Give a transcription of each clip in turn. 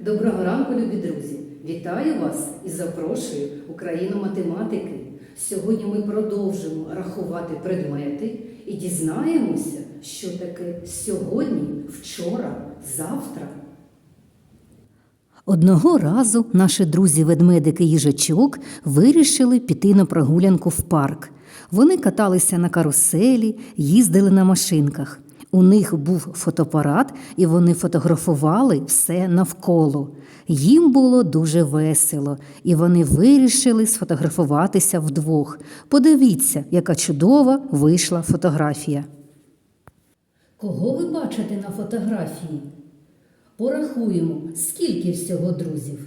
Доброго ранку, любі друзі! Вітаю вас і запрошую Україну математики. Сьогодні ми продовжимо рахувати предмети і дізнаємося, що таке сьогодні, вчора, завтра. Одного разу наші друзі-ведмедики їжачок вирішили піти на прогулянку в парк. Вони каталися на каруселі, їздили на машинках. У них був фотоапарат, і вони фотографували все навколо. Їм було дуже весело, і вони вирішили сфотографуватися вдвох. Подивіться, яка чудова вийшла фотографія. Кого ви бачите на фотографії? Порахуємо, скільки всього друзів.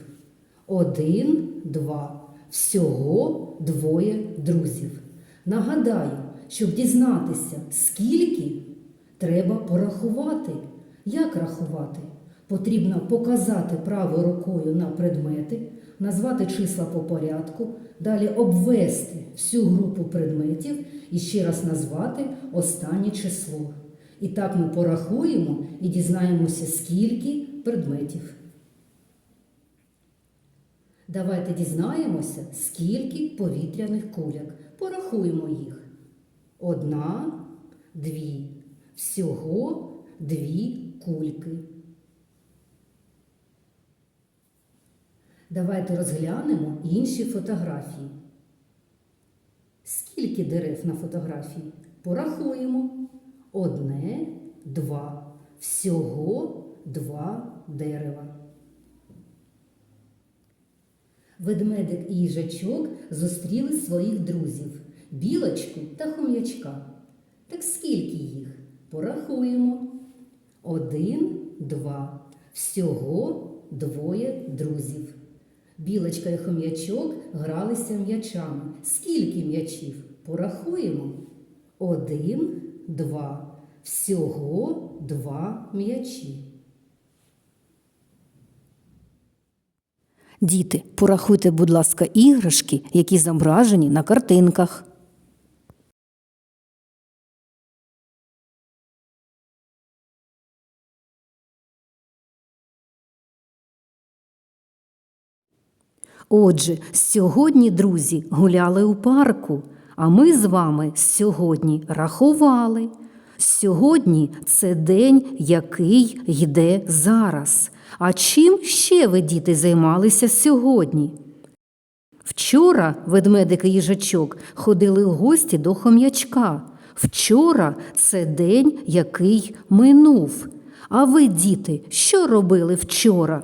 Один, два. Всього двоє друзів. Нагадаю, щоб дізнатися, скільки треба порахувати. Як рахувати? Потрібно показати правою рукою на предмети, назвати числа по порядку, далі обвести всю групу предметів і ще раз назвати останнє число. І так ми порахуємо і дізнаємося, скільки предметів. Давайте дізнаємося, скільки повітряних куляк. Порахуємо їх. Одна, дві. Всього дві кульки. Давайте розглянемо інші фотографії. Скільки дерев на фотографії? Порахуємо. Одне, два. Всього два дерева. Ведмедик і їжачок зустріли своїх друзів білочку та хом'ячка. Так скільки їх? Порахуємо. Один, два. Всього двоє друзів. Білочка і хом'ячок гралися м'ячами. Скільки м'ячів? Порахуємо. Один, два. Всього два м'ячі. Діти, порахуйте, будь ласка, іграшки, які зображені на картинках. Отже, сьогодні, друзі, гуляли у парку, а ми з вами сьогодні рахували. Сьогодні це день, який йде зараз. А чим ще ви, діти, займалися сьогодні? Вчора ведмедик і їжачок ходили у гості до хом'ячка. Вчора це день, який минув. А ви, діти, що робили вчора?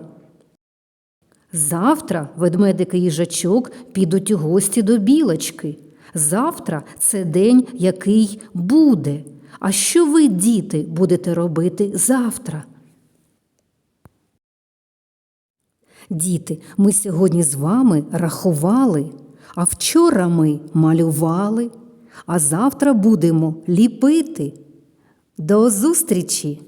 Завтра ведмедик і їжачок підуть у гості до білочки. Завтра це день, який буде. А що ви, діти, будете робити завтра? Діти, ми сьогодні з вами рахували, а вчора ми малювали, а завтра будемо ліпити. До зустрічі!